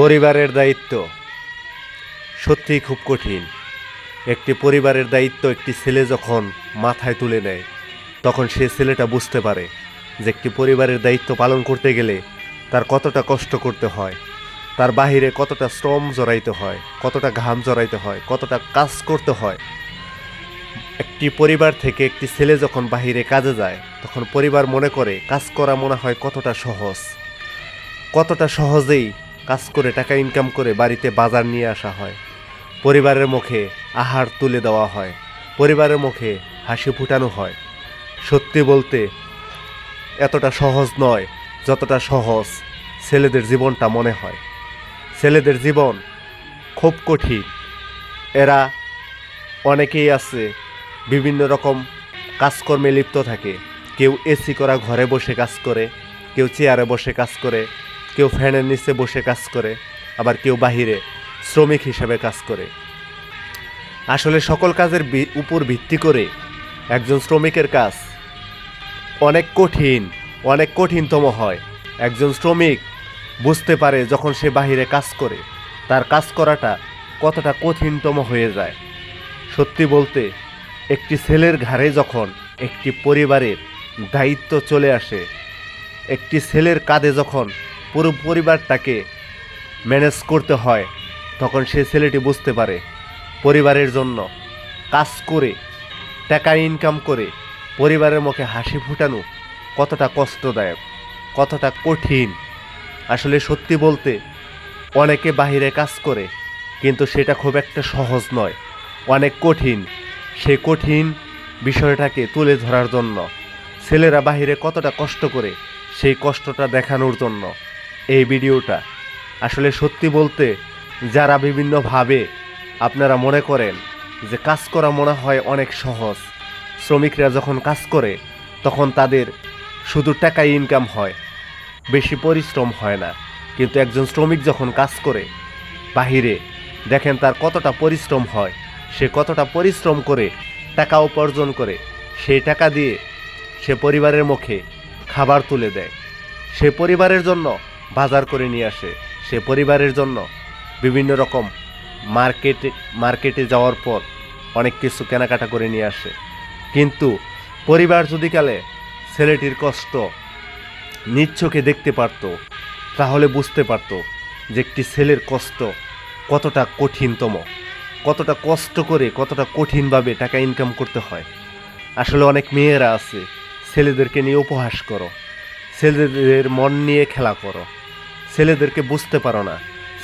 পরিবারের দায়িত্ব। সত্যিই খুব কঠিন। একটি পরিবারের দায়িত্ব একটি ছেলে যখন মাথায় তুলে নেয়, তখন সে ছেলেটা বুঝতে পারে যে একটি পরিবারের দায়িত্ব পালন করতে গেলে তার কতটা কষ্ট করতে হয়, তার বাহিরে কতটা শ্রম জড়াইতে হয়, কতটা ঘাম জড়াইতে হয়, কতটা কাজ করতে হয়। একটি পরিবার থেকে একটি ছেলে যখন বাহিরে কাজে যায়, তখন পরিবার মনে করে, কাজ করা মনে হয় কতটা সহজ। কতটা সহজেই কাজ করে, টাকা ইনকাম করে বাড়িতে বাজার নিয়ে আসা হয়। পরিবারের মুখে আহার তুলে দেওয়া হয়। পরিবারের মুখে হাসি ফুটানো হয়। সত্যি বলতে এতটা সহজ নয় যতটা সহজ ছেলেদের জীবনটা মনে হয়। ছেলেদের জীবন খুব কঠিন। এরা অনেকেই আছে, বিভিন্ন রকম কাজকর্মে লিপ্ত থাকে। কেউ এসি করা, ঘরে বসে কাজ করে, কেউ চেয়ারে বসে কাজ করে কেউ ফ্যানের নিচে বসে কাজ করে, আবার কেউ বাহিরে শ্রমিক হিসেবে কাজ করে। আসলে সকল কাজের উপর ভিত্তি করে একজন শ্রমিকের কাজ অনেক কঠিন, অনেক কঠিনতম হয়। একজন শ্রমিক বুঝতে পারে যখন সে বাহিরে কাজ করে, তার কাজ করাটা কতটা কঠিনতম হয়ে যায়। সত্যি বলতে, একটি ছেলের ঘাড়ে যখন একটি পরিবারের দায়িত্ব চলে আসে, একটি ছেলের কাঁধে যখন পুরো পরিবারটাকে ম্যানেজ করতে হয়, তখন সে ছেলেটি বুঝতে পারে পরিবারের জন্য কাজ করে, টাকা ইনকাম করে, পরিবারের মুখে হাসি ফুটানো কতটা কষ্টদায়ক, কতটা কঠিন। আসলে সত্যি বলতে অনেকে বাহিরে কাজ করে, কিন্তু সেটা খুব একটা সহজ নয়, অনেক কঠিন। সেই কঠিন বিষয়টাকে তুলে ধরার জন্য, ছেলেরা বাহিরে কতটা কষ্ট করে সেই কষ্টটা দেখানোর জন্য। এই ভিডিওটা। আসলে সত্যি বলতে, যারা বিভিন্নভাবে আপনারা মনে করেন যে কাজ করা মনে হয় অনেক সহজ, শ্রমিকরা যখন কাজ করে, তখন তাদের শুধু টাকাই ইনকাম হয়, বেশি পরিশ্রম হয় না। কিন্তু একজন শ্রমিক যখন কাজ করে, বাহিরে দেখেন তার কতটা পরিশ্রম হয়, সে কতটা পরিশ্রম করে, টাকা উপার্জন করে, সেই টাকা দিয়ে সে পরিবারের মুখে খাবার তুলে দেয়। সে পরিবারের জন্য বাজার করে নিয়ে আসে। সে পরিবারের জন্য বিভিন্ন রকম মার্কেটে মার্কেটে যাওয়ার পর অনেক কিছু কেনাকাটা করে নিয়ে আসে। কিন্তু পরিবার যদি কালে ছেলেটির কষ্ট চোখে দেখতে পারতো, তাহলে বুঝতে পারতো যে একটি ছেলের কষ্ট কতটা কঠিনতম, কতটা কষ্ট করে কতটা কঠিনভাবে টাকা ইনকাম করতে হয়। আসলে অনেক মেয়েরা আছে, ছেলেদেরকে নিয়ে উপহাস করো। ছেলেদের মন নিয়ে খেলা করো। ছেলেদেরকে বুঝতে পারো না।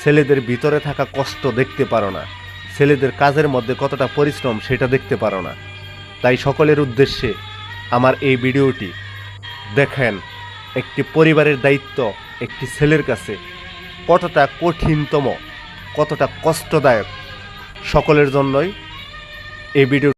ছেলেদের ভিতরে থাকা কষ্ট দেখতে পারো না। ছেলেদের কাজের মধ্যে কতটা পরিশ্রম সেটা দেখতে পারো না। তাই সকলের উদ্দেশ্যে আমার এই ভিডিওটি দেখেন। একটি পরিবারের দায়িত্ব, একটি ছেলের কাছে। কতটা কঠিনতম, কতটা কষ্টদায়ক। সকলের জন্যই এই ভিডিও